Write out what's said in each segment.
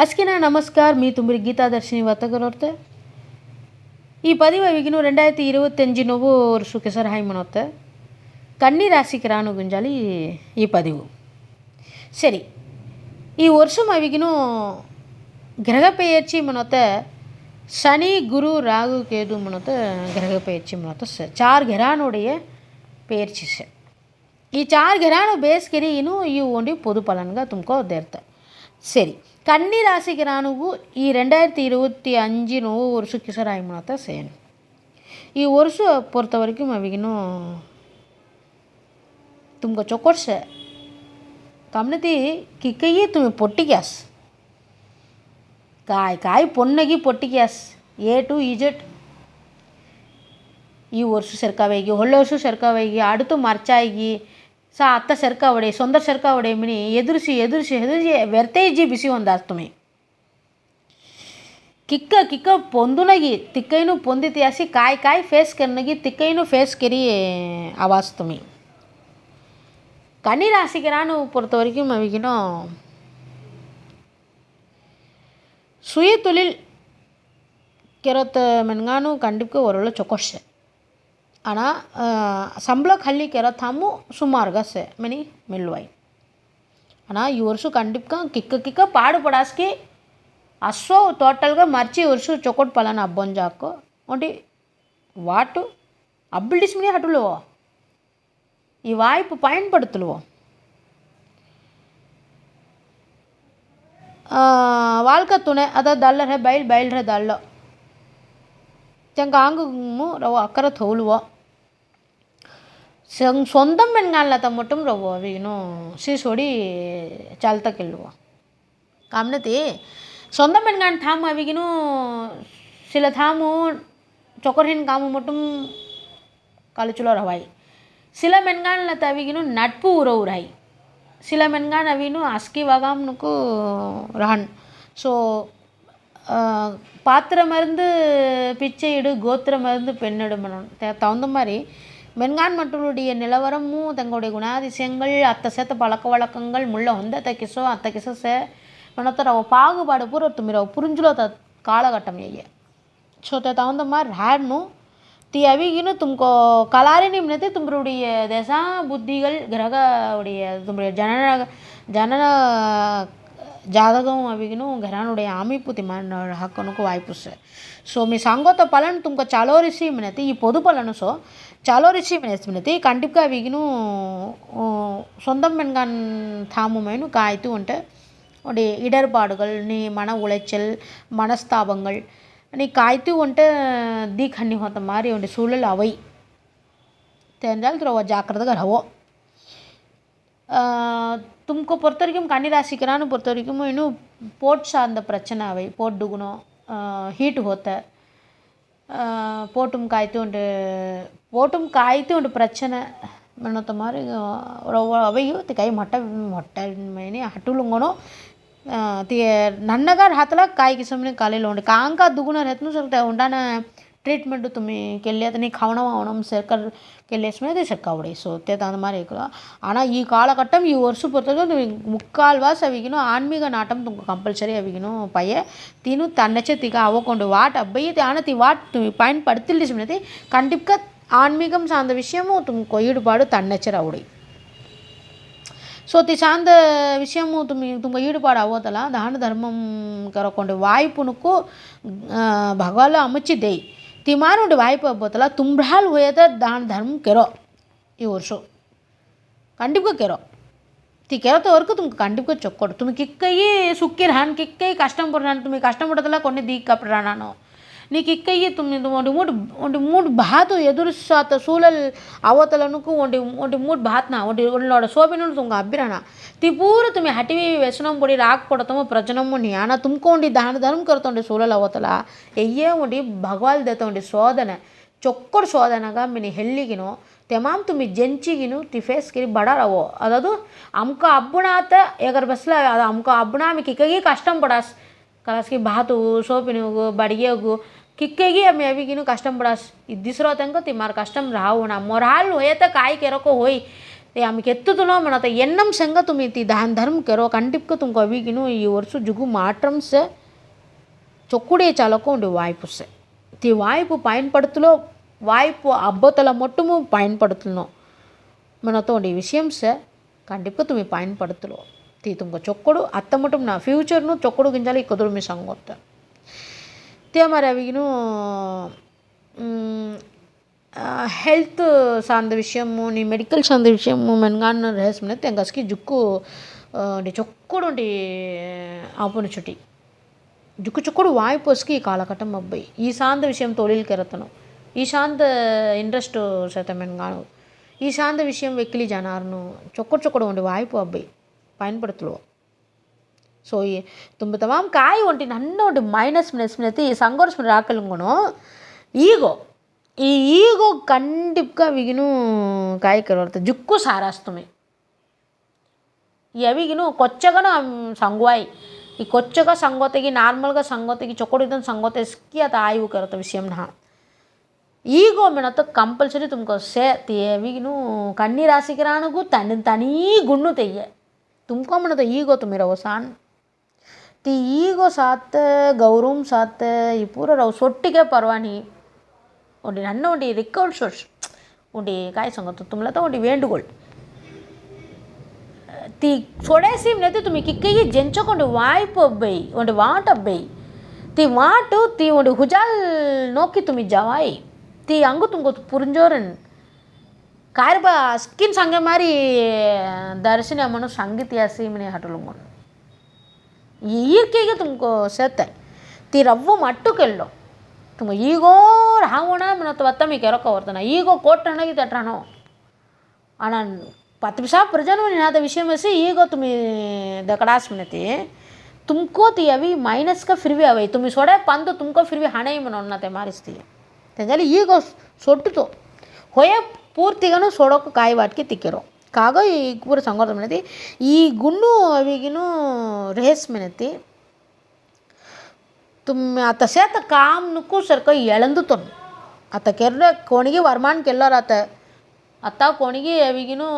அஸ்கினா ಅಸ್ಕಿನ me me ತುಂಬಿರಿ ಗೀತಾದರ್ಶಿನಿ ವರ್ತಗರವ್ರತೆ இ பதிவை விகணும் ரெண்டாயிரத்தி இருபத்தஞ்சி நோவோ ஒரு சுகசர் ஹைமனோத்த கன்னி ராசிக்கு ராணுகுன்னு குஞ்சாலி இ பதிவு. சரி இ வருஷம் ಅವಿಗಿನೂ கிரகப்பெயர்ச்சி பெயர்ச்சி சனி குரு ராகு கேது மனோத்த கிரகப்பெயர்ச்சி பெயர்ச்சி மனோத்த சார் கிரகனுடைய பெயர்ச்சி சார் ಈ ಚಾರ್ ಗಿರಾನು ಬೇಸ್ಗಿರಿ ಇನ್ನೂ ಈ ಒಂದು ಪೊದು ಫಲನ್ಗ ತುಮಕೋ ದೇರ್ತ சரி கன்னி ராசிக்கிறானுக்கும் ஈ ரெண்டாயிரத்தி இருபத்தி அஞ்சு நோவு வருஷம் கிசராயம்னா தான் செய்யணும் ಈ ವರ್ಷ ಪೊರ್ತ ವರೆಗೂ ಅವಿಗಿನೂ ತುಂಬ ಚೊಕೊಡ್ಸ ತಮ್ಮನತಿ ಕಿಕ್ಕಯ್ಯೇ ತುಂಬ ಪೊಟ್ಟಿ ಗ್ಯಾಸ್ ಕಾಯಿ ಕಾಯಿ ಪೊನ್ನಗಿ ಪೊಟ್ಟಿ ಗ್ಯಾಸ್ ಎ ಟು ಇಜೆಟ್ ಈ ವರ್ಷ ಸರ್ಕಾವೈಗಿ ಒಳ್ಳೆ ವರ್ಷ ಸರ್ಕಾವೈಗಿ ಆಡುತ್ತು ಮರ್ಚಾಗಿ ಸಾ ಅತ್ತ ಸೆರ್ಕಾವಡೆ ಸೊಂದ ಸೆರ್ಕಾವಡೆ ಮಿನಿ ಎದುರಿಸಿ ಎದುರಿಸಿ ಎದುರಿಸಿ ವ್ಯರ್ಥೇಜಿ ಬಿಸಿ ಒಂದಾಸ್ ತುಮಿ ಕಿಕ್ಕ ಕಿಕ್ಕ ಪೊಂದುನಗಿ ತಿಕ್ಕೈನು ಪೊಂದಿತಿಯಾಸಿ ಕಾಯ್ ಕಾಯ್ ಫೇಸ್ ಕೆನ್ನಗಿ ತಿಕ್ಕೈನು ಫೇಸ್ ಕೆರಿ ಆವಾಸ್ ತುಮಿ கன்னி ராசிக்கிறான்னு பொறுத்த வரைக்கும் அவிக்கணும் சுய தொழில் ಕೆರೊತ್ತ ಮೆನ್ಗಾನು ಕಂಡಿಪ್ಗೆ ಒರಳು ಚೊಕೊಶೆ ஆனால் சம்பளம் கல்லிக்கிற தம்மு சுமாருగా சே மணி மில்வாய் ஆனால் ఈ వర్షం కండిప్గా కిక్క కిక్క పాడుపడాస్కి అస్సో టోటల్గా మర్చి వర్షం చొక్కటి పలానా అబ్బొంజాకు ఒకటి వాటు అబ్బులు డిస్మిని హటులువో ఈ వాయిపు పయన్పడుతులువో வாழ்க்கை துணை அதாவது தள்ளர் பயில் பயில்ற தள்ளோ தெங்காங்கு ரவ அக்கறை தோலுவோ செங் சொந்தம் பெண்காலில் மட்டும் ரவோ அவினும் சீசோடி చాలతకెళ్ళువో కామనతి సొంతం పెన్గాని థాము అవిగిను సిల థాము చొకరిన్ కాము మొట్టం కలుచులో రవాయి சில மென்கான்ல தவிகினும் நட்பு உறவுராய் சில மென்கான் அவினும் அஸ்கி வகாம்னுக்கு ரஹன் ஸோ பாத்திர மருந்து பிச்சை இடு கோத்திர மருந்து பெண்ணிடுமணும் தகுந்த மாதிரி மென்கான் மற்றவருடைய நிலவரமும் தங்களுடைய குணாதிசயங்கள் அத்தை சேர்த்த பழக்க வழக்கங்கள் முள்ள வந்து அத்தை கிசோ அத்தை கிசோ சே மனத்தர ಅವ ಪಾಗುಬಾಡು ಪೂರ ತುಮಿರ ಅವು ಪುರುಂಜುಲೋ ತ ಕಾಳಘಟ್ಟಂ ಎಯ್ಯ ಸೊ ತಗೊಂದ மாதிரி ராடணும் தி அவிகின்னு தும்கோ கலாரி நிமிடத்தை தும்பருடைய தசா புத்திகள் கிரக உடைய தும்புடைய ஜனன ஜனன ஜாதகம் அவிகணும் ઘરાનુடைய அமைப்பு તેમાં હાકવાનું વાய்પુ છે సో మీ సంగోత పలను తుమ్క చాలో రిసి మినతి ఈ పొదు పలను மினத்தி చాలో రిసి మినస్ சொந்தம் மென்கான் தாமுமேனு காய்த்து உண்டு உடைய இடர்பாடுகள் நீ மன உளைச்சல் மனஸ்தாபங்கள் நீ காய்த்து உண்டு தீ கண்ணி ஹோத்த மாதிரி உடைய சூழல் அவை. தெரிஞ்சால் துறவ ஜாக்கிரதைగా ரவோ தும்க்கு பொறுத்த வரைக்கும் கன்னிராசிக்காரன்னு பொறுத்த வரைக்கும் இன்னும் போட் சார்ந்த பிரச்சனை அவை போட் டுகுணம் ஹீட் ஹோத்த போட்டும் காய்த்தும் உண்டு போட்டும் காய்த்தும் உண்டு பிரச்சனை. ಅನ್ನೋಂಥ ಮಾರಿ ಅವೆಯು கை மொட்டை மொட்டை ಮೇನೆ ಹಟುಲುಂಗೋನು ತಿ ನನ್ನಗಾರ ಹತ್ತಲ ಕಾಯಿ ಕಿಸಮನೆ ಕಾಲಿಲ್ಲ ಉಂಡು ಕಾಂಕ ದುಗುಣ ರತ್ನು ಸ್ವಲ್ಪ ಉಂಡಾನ ट्रीटमेंट तुम्ही केली தனி त्यांनी கவனம் அவனும் சேர்க்க கெல்லேஸ் மீது செக்காவுடைய சொத்தை தகுந்த மாதிரி இருக்கலாம் ஆனால் இ காலகட்டம் இ வருஷம் பொறுத்தவரைக்கும் முக்கால்வாசி அவிக்கணும் ஆன்மீக நாட்டம் தூங்க கம்பல்சரி அவிக்கணும் பையன் பைய. தீனு தன்னச்சத்திக்க அவ்வக்கொண்டு வாட் அப்பயே தியானத்தி வாட் துமி பயன்படுத்தில்டி சும்னதி கண்டிப்பாக ஆன்மீகம் சார்ந்த விஷயமும் துங்க ஈடுபாடு தன்னச்சர் அவுடைய. ಸೋತಿ ಸಾಂದ ವಿಷಯಮು ತುಮಿ ತುಂಬ ಈಡುಪಾಡು ಆಗೋದಲ್ಲ ದಾನ கொண்டு வாய்ப்புனுக்கும் ವಾಯ್ಪುನಕ್ಕೂ ಭಗವಾಲ ಅಮಚಿದ್ದೇಯಿ ತಿಮಾನುಂಡು ವಾಯ್ಪ ಬೋತಲ ತುಂಬ್ರಾಲ್ ಹೋಯದ ದಾನ ಧರ್ಮ ಕೆರೋ ಈ ವರ್ಷ ಕಂಡಿಪ್ಗ ಕೆರೋ ती केलं तर का तुमका कांडीपक चक्कर तुम्ही किक्कही सुखी राहान किक्कही कष्टम राहणार तुम्ही कष्टम पडतला कोणी दी कप राहणार నీకు ఇక్కయ్యి తొమ్మిది ఒంటి మూడు ఒంటి మూడు బాతు ఎదురు సాత సూలల్ అవతలనుకు ఒంటి ఒంటి మూడు ಬಾತ್ನ ಒಡಿ ಒಳ್ಳೋಡ ಸೋಬಿನ ತುಂಗ ಅಬ್ಬಿರಣ ತಿ ಪೂರ ತುಮಿ ಹಟಿವಿ ವ್ಯಸನಂ ಪೊಡಿ ರಾಕ್ ಕೊಡತಮ ಪ್ರಜನಮ್ಮು ನ್ಯಾನ ತುಂಬ್ಕೊಂಡಿ ದಾನ ಧರ್ಮ ಕರ್ತೊಂಡಿ ಸೂಲಲ್ ಅವತಲ ಎಯ್ಯೇ ಒಂಡಿ ಭಗವಾಲ್ ದೇತೊಂಡಿ ಶೋಧನೆ ಚೊಕ್ಕಡು ಶೋಧನಗ ಮಿನಿ ಹೆಲ್ಲಿಗಿನೋ ತೆಮಾಮ್ ತುಮಿ ಜಂಚಿಗಿನು ತಿ ಫೇಸ್ಗಿರಿ ಬಡಾರವೋ ಅದದು ಅಮ್ಕ ಅಬ್ಬುಣಾತ ಎಗರ್ ಬಸ್ಲ ಅದು ಅಮ್ಕ ಅಬ್ಬುಣ ಮಿಕ್ಕಿ ಕಗಿ ಕಷ್ಟಂ ಪಡಾಸ್ ಕಲಸ್ಕಿ ಬಾತು ಸೋಪಿನಗು ಬಡಿಗೆಗು కిక్కేగి మేవికిను కష్టం పడా ఇద్దిశ్రో తంకో మరి కష్టం రావు నా మొరాళ్ళు ఏత కాయ కెరకు హోయ్. ఆమెకి ఎత్తుతున్నాం మన ఎన్నం తుమి మీతి దాని ధర్మ కెరో కంటిప్కు తుంక వీగిను ఈ వరుస జుగు మాత్రం సె చొక్కుడే చాలకో ఉండి వాయిపు సే. తి వాయిపు పైన పడుతులో వాయిపు అబ్బతల మొట్టము పైన పడుతున్నాం మనతో ఈ విషయం సె కంటిప్కు తుమి పైన పడుతులో తీ తుంక చొక్కుడు అత్తమటం నా ఫ్యూచర్ను చొక్కుడు గింజలు కుదురు మీ సంగొత్తారు నిత్యమరవిను హెల్త్ சார்ந்த విషయము నీ మెడికల్ సార్ந்த విషయము మెన్గాన్ రహస్యం తెంగస్కి జుక్కు ఉండి చొక్కుడు ఉండి చుట్టి. జుక్కు చుక్కుడు వాయిపోసుకి ఈ కాలకటం అబ్బాయి ఈ సాంత విషయం తొలిల్ కెరతను. ఈ శాంత ఇంట్రెస్ట్ శాతమెన్గాను ఈ శాంత విషయం వెక్కిలి జనార్ను. చొక్కడు చొక్కడు ఉండి వాయిపో అబ్బాయి பயன்படுத்துவோம் సో ஸோ ತುಂಬ ಕಾಯಿ ಹೊಂಟಿನ ಹನ್ನೆರಡು ಮೈನಸ್ ಮಿನಸ್ಮಿನತಿ ಸಂಘರ್ಷ ಹಾಕಲುಗೂ ಈಗೋ ఈ ఈగో కండిప్గా విగిను కాయకరవర్త జుక్కు సారాస్తమే. ఎవిగిను కొచ్చగాను సంగువాయి. ఈ కొచ్చగా సంగోతకి నార్మల్గా సంగోతకి చొక్కడితం సంగోతకి అది ఆయువు కరత విషయం నా ఈగో మినతో కంపల్సరీ తుమ్కో సే ఎవిగిను కన్నీ రాసికి రానుకు తని తనీ గుండు తెయ్య. తుమ్కో మినతో ఈగో తుమ్మిరవసాన్ ती ಈಗೋ ಸಾತ್ ಗೌರವಂ ಸಾತ್ ಈ ಪೂರ ರವ್ ಸೊಟ್ಟಿಗೆ ಪರ್ವಾನಿ ಉಂಡಿ ನನ್ನ ಉಂಡಿ ರಿಕ್ಕವಲ್ ಸೊಡ್ಸ್ ಉಂಡಿ ಕಾಯ್ ಸಂಗತು ತುಮ್ಲತ ಉಂಡಿ ವೇಂಡುಗಳು ती सोडे सीम नेते तुम्ही किक्केगी जेंचोकोंडे वायप अब्बई उंडे वाट अब्बई ती वाट ती उंडे हुजाल नोकी तुम्ही जवाई ती अंगु तुमको पुरंजोरन ಕಾಯರ್ಬ ಸ್ಕಿನ್ ಸಂಗೆ ಮಾರಿ ದರ್ಶನ ಮನು ಸಂಗೀತ ಯಾಸಿ ಮನೆ ಹಟಲು ಮನು ಈಕೆಗೆ ತುಮಕು ಸೆತ್ತೆ ತಿರವ್ವ ಮಟ್ಟಕ್ಕೆಲ್ಲೋ ತುಮ ಈಗೋ ಹಾವಣ ಮತ್ತು ಒತ್ತಮಿ ಕೆರಕ ಹೊರ್ತಾನ ಈಗೋ ಕೊಟ್ಟು ಹಣಗಿ ತಟ್ರಾನೋ ಅಣ್ಣ ಪತ್ತು ಬಿಸಾ ಪ್ರಜನು ನಿನಾದ ವಿಷಯ ಮೇಸಿ ಈಗೋ ತುಮಿ ದಕಡಾಸ್ ಮಿನತಿ ತುಮಕೋ ತಿ ಅವಿ ಮೈನಸ್ಕ ಫಿರ್ವಿ ಅವೈ ತುಮಿ ಸೊಡೆ ಪಂದು ತುಮಕೋ ಫಿರ್ವಿ ಹಣ ಇಮ್ಮನೊನ್ನತೆ ಮಾರಿಸ್ತೀವಿ ತೆಂಗಲಿ ಈಗೋ ಸೊಟ್ಟುತು ಹೊಯ ಪೂರ್ತಿಗನು ಸೊಡೋಕೆ ಕಾಯಿ ವಾಟ್ಕೆ ತಿಕ್ಕಿರೋ కాగా ಈ ಪೂರ ಸಂಘರ್ಷ ಮಿನತಿ ಈ ಗುಂಡು ಅವಿಗಿನೂ ರೇಸ್ ಮಿನತಿ ತುಮ್ ಆತ ಸೇತ ಕಾಮ್ನಕ್ಕೂ ಸರ್ಕ ಎಳಂದು ತೊನ್ ಆತ ಕೆರ್ಡ ಕೋಣಿಗೆ ವರ್ಮಾನ್ ಕೆಲ್ಲರ್ ಆತ ಅತ್ತ ಕೋಣಿಗೆ ಅವಿಗಿನೂ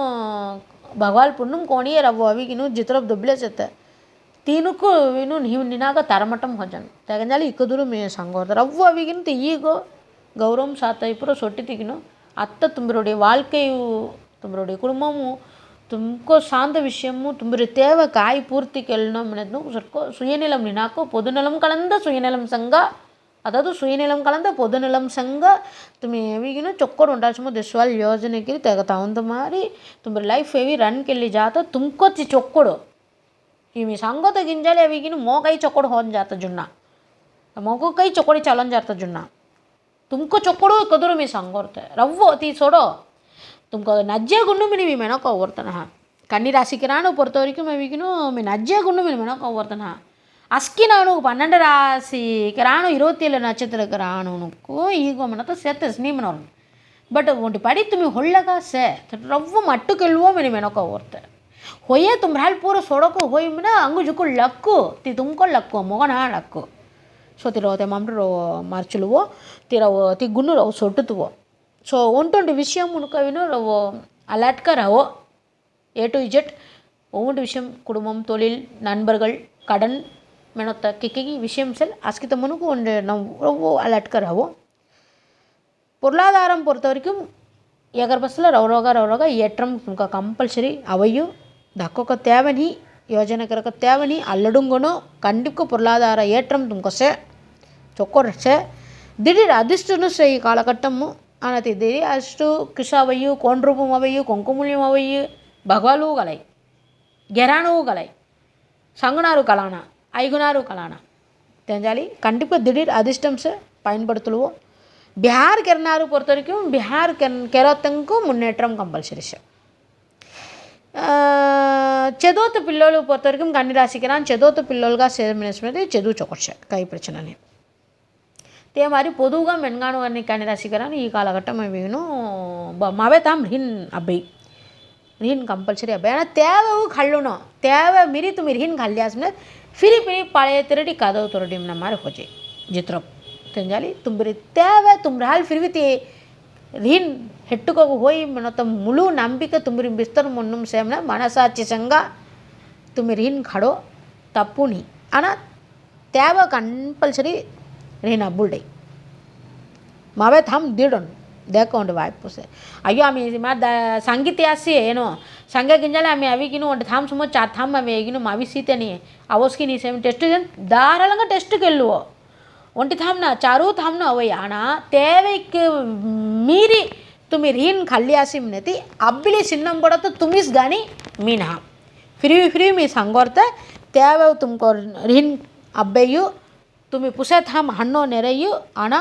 ಭಗವಾಲ್ ಪುಣ್ಣಮ್ ಕೋಣಿಗೆ ರವ್ವ ಅವಿಗಿನೂ ಜಿತ್ರಪ್ ದುಬ್ಲೆ ಸತ್ತ ತೀನಕ್ಕೂ ಇನ್ನು ನೀವು ನಿನಾಗ ತರಮಟ್ಟಂ ಹೊಜನ್ ತೆಗಂಜಾಲಿ ಇಕ್ಕದ್ರು ಮೇ ಸಂಗೋರ್ದ ರವ್ವ ಅವಿಗಿನ ಈಗ ಗೌರವಂ ಸಾತ ಇಬ್ಬರು ಸೊಟ್ಟಿ ತಿಗಿನು ಅತ್ತ ತುಂಬಿರೋಡಿ ವಾಲ್ಕೆಯು તમારું કુટુંબમાં તુમકો శాంత విషయము తుమ్మిరి తేవ కాయ పూర్తికెళ్ళినో మినను సర్కో சுயநிலம் நினாக்கோ பொதுநலம் கலந்த சுயநிலம் சங்க அதாவது சுயநிலம் கலந்த பொதுநலம் சங்க துமி எவிகினு ಚೊಕ್ಕಡ್ ಉಂಟಾಚಮು ದಿಸ್ವಾಲ್ ಯೋಜನೆಗೆ ತೆಗ ತಾವಂದ ಮಾರಿ ತುಮ್ಮಿರಿ ಲೈಫ್ ಎವಿ ರನ್ಕೆಲ್ಲಿ ಜಾತ ತುಮ್ಕೊಚ್ಚಿ ಚೊಕ್ಕಡು ఈమె సంగత గింజలు ఎవిగిన మోకై చొక్కడు హోన్ జాత జున్నా మొగ్గు కై చొక్కడి చలం జాత జున్నా తుమ్కు చొక్కడు కుదురు మీ సంగోర్తే రవ్వు తీ సోడో ತುಮಕ ನಜ್ಜೆಗುಂಡು ಮಿನಿಮಿ ಮೇಣಕ್ಕೆ ಹೋಗ್ತಾನ ಕನ್ನಿರಾಶಿకి రాను పొరత వరకు మేమికిను మీ నజ్జగుండు మినిమిన కోవర్తన அஸ்கின் அவனுக்கு பன்னெண்டு ராசிக்கு ராணும் இருபத்தி ஏழு நட்சத்திரக்கு ராணுனுக்கும் ஈகோமனத்தை சேர்த்து ஸ்னீமன் வரணும் ಬಟ್ ಒಂದು ಪಡಿ ತುಮಿ ಹೊಳ್ಳಗಾಸ ರವ್ವ ಮಟ್ಟು ಕೆಲ್ವೋ ಮಿನಿ ಮೆನಕೋ ಓರ್ತೆ ಹೊಯ್ಯ ತುಮ್ರ ಹಾಲು ಪೂರ ಸೊಡಕು ಹೊಯ್ ಮಿನ ಹಂಗು ಜುಕು ಲಕ್ಕು ತಿ ತುಮ್ಕೊ ಲಕ್ಕು ಮಗನ ಲಕ್ಕು ಸೊ ತಿರೋ ತೆ ಮಾಮ್ರು ಮಾರ್ಚುಲುವೋ ತಿರವೋ ತಿ ಗುಣ್ಣು ರವ್ ಸೊಟ್ಟುತ್ತುವೋ సో ఒంటొంటి விஷயம் ఉనుకవినో నువ్వు அலர்ட்காக ரவோ? ஏ டு இஜெட் ஒவ்வொன்று விஷயம் குடும்பம் தொழில் நண்பர்கள் கடன் மெனத்த கிக்கி விஷயம் செல் அஸ்கித்தமனுக்கு ஒன்று நம் ரொம்ப அலர்ட்காக ரவோ? பொருளாதாரம் பொறுத்த வரைக்கும் எகர்பஸில் ரவரோக ரவரோக ஏற்றம் நமக்கு கம்பல்சரி அவையும் தக்கொக்க தேவனி யோஜனைக்கிறக்க தேவனி அல்லடுங்கணும் கண்டிப்பாக பொருளாதார ஏற்றம் தும்கொசே சொக்கொரச்சே திடீர் அதிர்ஷ்டன்னு செய் காலகட்டமும் అనతి దేరి అష్టు కృషావయ్యు కోండ్రూపం అవయ్యు కొంకుముల్యం అవయ్యు భగవాలు గలై గెరాణువు గలై సంగునారు కళాణ ఐగునారు కళాణ తెంజాలి కంటిపై దిడీర్ అధిష్టంస పైన్పడుతులు బిహార్ కిరణారు పొరతరికి బిహార్ కెరాతంకు మున్నేట్రం కంపల్సరీస్ చదువుతు పిల్లలు పొరతరికి కన్నీ రాసికిరాన్ చదువుతు పిల్లలుగా సేమినది చదువు చొక్కచ్చు కై ప్రచన તે மாதிரி పొదువుగా మెన్గాను అనే కన్య రాశి గారు ఈ காலகட்டம் வேணும் மவதாம் ரின் அபை રિન கம்பல்சரி அபை ஆனால் தேவைவும் கள்ளணும் தேவை மீறி તમે રિન ખાલ્યા છે ને ફિરી ફિરી પાળે તરડી કાદવ તરડી એમના મારે હોજે ಜಿತ್ರ ತಂಜಾಲಿ ತುಂಬ್ರಿ ತೇವೆ ತುಂಬ್ರಿ ಹಾಲು ಫಿರ್ವಿತಿ ರೀನ್ ಹೆಟ್ಟುಕೋಗಿ ಹೋಯಿ ಮನತ ಮುಳು ನಂಬಿಕೆ ತುಂಬ್ರಿ ಬಿಸ್ತರ್ ಮುನ್ನುಮ್ ಸೇಮ್ನ ಮನಸಾಚಿ ಸಂಗ ತುಂಬಿ ರೀನ್ ಖಾಡೋ ತಪ್ಪುನಿ ಅಣ್ಣ ತೇವೆ compulsory Reina Buldei. Mavet ham didon. ದೇಕೊಂಡು ವಾಯ್ಪುಸೆ ಅಯ್ಯೋ ಆಮಿ ಮಾದ ಸಂಗೀತ ಆಸಿ ಏನೋ ಸಂಗ ಗಿಂಜಲ ಆಮಿ ಅವಿಗಿನ ಒಂದು ಥಾಮ್ ಸುಮ್ಮ ಚಾ ಥಾಮ್ ಆಮಿ ಆಗಿನ ಮಾವಿ ಸೀತೆನಿ ಅವಸ್ಕಿ ನೀ ಸೇಮ್ ಟೆಸ್ಟ್ ಧಾರಾಳಂగా టెస్ట్కి వెళ్ళువో ఒంటి థామ్న చారు థామ్న అవయాన తేవైకి మీరి తుమి రీన్ కళ్యాసిం నెతి అబ్బిలి సిన్నం కొడత తుమిస్ గాని మీనా ఫ్రీ ఫ్రీ మీ సంగోర్త తేవవు తుమ్కోర్ రీన్ అబ్బయ్యు ತುಮಿ ಪುಸೆ ಥಾಮ್ ಹಣ್ಣು ನೆರೆಯು ಹಣ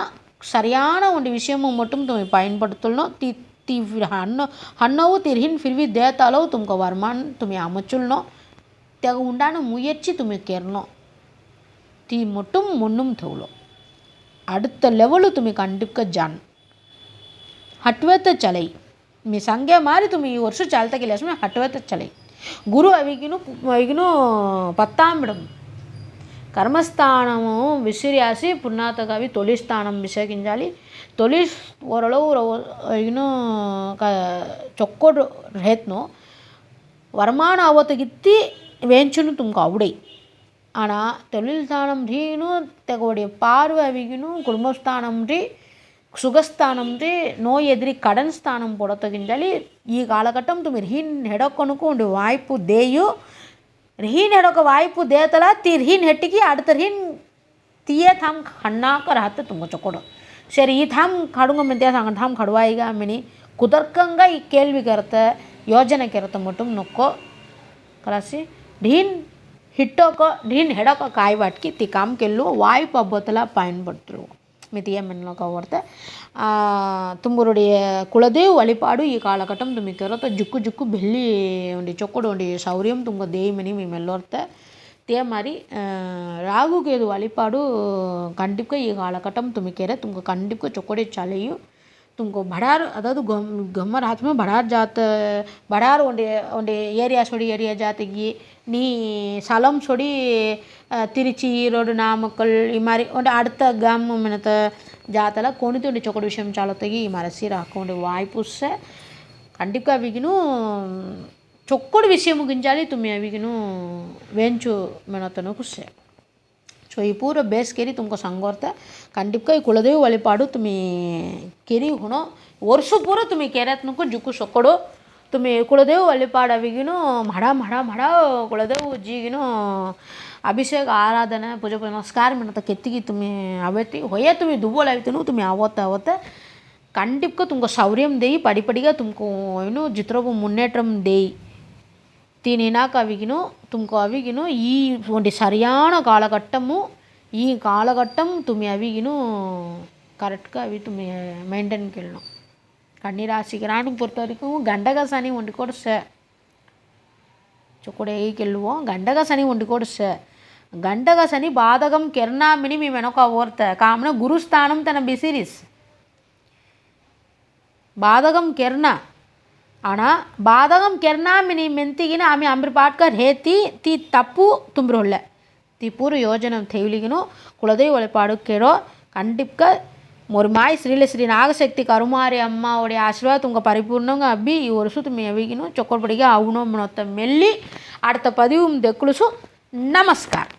சரியான ஒரு விஷயமும் மட்டும் துமி பயன்படுத்தணும் தி தி ಹಣ್ಣು ಹಣ್ಣವು ತಿರ್ಹಿನ್ ಫಿರ್ವಿ ದೇತಾಲವು ತುಮಕ ವರ್ಮಾನ್ ತುಮಿ அமைச்சுள்னோ ತೆಗ ಉಂಡಾನ முயற்சி துமி கேறணும் தீ மட்டும் முன்னும் தோளோ அடுத்த லெவலு துமி கண்டிப்பாக ಜಾನ್ ಹಟ್ವೇತ ಚಲೈ మీ సంగే మారి తుమి ఈ ವರ್ಷ చాలత ಗೆಲ್ಲ ಹಟ್ವೇತ ಚಲೈ గురు అవిగిను అవిగిను పత్తాంబడం కర్మస్థానము విసిరాసి ಪುಣ್ಯಾತಗಾವಿ ತೊಲಿ ಸ್ಥಾನಂ ವಿಸಗಿಂಜಾಲಿ ತೊಲಿ ಓರಳವು ಏನು ಕ ಚೊಕ್ಕೋಡು ರೇತ್ನು ವರಮಾನ ಅವತ್ತಗಿತ್ತಿ ವೇಂಚನು ತುಮ್ಕ ಅವಡೈ ಆಣ ತೊಲಿಲ್ ಸ್ಥಾನಂ ರೀನು ತೆಗೋಡಿ ಪಾರ್ವ ಅವಿಗಿನು ಕುಟುಂಬಸ್ಥಾನಂ ರೀ ಸುಖಸ್ಥಾನಂ ರೀ ನೋಯ್ ಎದ್ರಿ ಕಡನ್ ಸ್ಥಾನಂ ಪೊಡತಗಿಂಜಾಲಿ ಈ ಕಾಲಘಟ್ಟಂ ತುಮಿರ್ ಹಿನ್ ಹೆಡಕ್ಕನುಕೊಂಡು ವಾಯ್ಪು ದೇಯು रीन हेड़ो के वाइपु देतला तिरहीन हेटिकी अड़तरहीन तीये थाम खन्ना कर हाथ तुम चकोड़ சரி தாம் கடுங்க வித்தியாசம் தாம் கடுவாயிகா மினி ಕುದರ್ಕಂಗ ಈ ಕೇಳ್ವಿಗರ್ತ ಯೋಜನೆ ಕೆರತ ಮಟ್ಟುಂ ನೊಕ್ಕೋ ಕಲಾಸಿ ಢೀನ್ ಹಿಟ್ಟೋಕೋ ಢೀನ್ ಹೆಡೋಕೋ ಕಾಯಿ ವಾಟ್ಕಿ ತಿ ಕಾಮ್ ಕೆಲ್ಲು ವಾಯು ಪಬ್ಬತಲ ಪಾಯನ್ ಬಟ್ರು ಮಿತಿಯಮ್ಮನೊಳಗೆ ಹೊರತೆ ತುಂಬರುಡೆಯ ಕುಲದೇವ್ ಒಳಿಪಾಡು ಈ ಕಾಲಘಟ್ಟಂ ತುಮಿ ಕೆರತ ಜುಕ್ಕು ಜುಕ್ಕು ಬೆಳ್ಳಿ ಒಂದು ಚೊಕ್ಕಡು ಒಂದು ಶೌರ್ಯಂ ತುಂಬ ದೇಯ್ಮನಿ ಮೇಮೆಲ್ಲೋರ್ತೆ இதே மாதிரி ராகு கேது வழிபாடு கண்டிப்பாக ஈ காலகட்டம் துமிக்கிற துங்க கண்டிப்பாக சொக்கடி சலையும் ತುಮಕೋ ಬಡಾರು ಅದಾದು ಗಮ್ ಗಮ್ಮರ ಹಾತ್ಮ ಬಡಾರ್ ಜಾತ ಬಡಾರ್ ಒಂಡೆ ಒಂಡೆ ಏರಿಯಾ ಸೊಡಿ ಏರಿಯಾ ಜಾತಿಗೆ நீ சலம் சொல்லி திருச்சி ஈரோடு நாமக்கல் இது மாதிரி ஒன்று அடுத்த கிராமம் கிராமத்தை జాతల కొనితుండి చొకటి విషయం చాలా తగి మరసి రాకుండా వాయిపు వస్తే కంటికి అవిగిను చొక్కడు విషయం గుంజాలి తుమ్మి అవిగిను వేంచు మెనతను కుసే ಸೊ ಈ ಪೂರ ಬೇಸ್ಗೆರಿ ತುಮಕ ಸಂಗೋರ್ತ ಕಂಡಿಪ್ಕ ಈ ಕುಲದೇವಿ ಒಳಿಪಾಡು ತುಮಿ ಕೆರಿ ಹುಣೋ ವರ್ಷ ಪೂರ ತುಮಿ ಕೆರೆತ್ನಕ್ಕೂ ಜುಕ್ಕು ಸೊಕ್ಕಡು ತುಮಿ ಕುಲದೇವು ಒಲಿಪಾಡು ಅವಿಗಿನೂ ಮಡ ಮಡ ಮಡ ಕುಲದೇವು ಜೀಗಿನೂ ಅಭಿಷೇಕ ಆರಾಧನೆ ಪೂಜೆ ಪುನಸ್ಕಾರ ಮಾಡತ್ತ ಕೆತ್ತಿಗೆ ತುಮಿ ಅವೇತಿ ಹೊಯ್ಯ ತುಮಿ ದುಬೋಲ್ ಆಯ್ತಿನೂ ತುಮಿ ಅವತ್ತ ಅವತ್ತ కంటిప్గా తుమ్కు శౌర్యం దేయి పడిపడిగా తుమ్కు జిత్రపు మున్నేటం దేయి ತಿನಿನ అవిగిను తుమ్కు అవిగిను ఈ ಒಂದು సరియాన కాలఘట్టము ఈ కాలఘట్టం తుమ్మి అవిగిను కరెక్ట్గా అవి తుమ్మి మెయింటైన్కి వెళ్ళినాం కన్నీ రాశికి రాని పొరుతవరకు గండగా సని వండుకోడు సార్ చుక్కడు ఏకి వెళ్ళువో గండగా సని వండుకోడు సార్ గండగా సని బాధకం కిరణామిని మేము వెనక ఓర్త. కామన గురుస్థానం తన బిసిరిస్. బాధకం కిరణ ஆனால் ಬಾದಾಗಮ್ ಕೆರ್ನಾಮಿನಿ ಮೆಂತಿಗಿನ ಆಮೆ ಅಂಬ್ರಿ ಪಾಟ್ಕರ್ ಹೇತಿ தி தப்பு ತುಂಬ್ರೊಳ್ಳೆ தி ಪೂರು யோஜனம் ತೆವಿಲಿಗಿನು குலதெய்வ வழிபாடு கேரோ கண்டிப்பாக ஒரு மாய் ஸ்ரீல ஸ்ரீ நாகசக்தி கருமாரி அம்மாவுடைய ஆசீர்வாத் உங்கள் பரிபூர்ணங்க அப்படி ஒரு ವರ್ಷ ತುಮಿ ಅವಿಗಿನು படிக்க ಅವನೋ ಮನೊತ್ತ ಮೆಲ್ಲಿ அடுத்த பதிவும் தெக்குலுசும் நமஸ்கார்.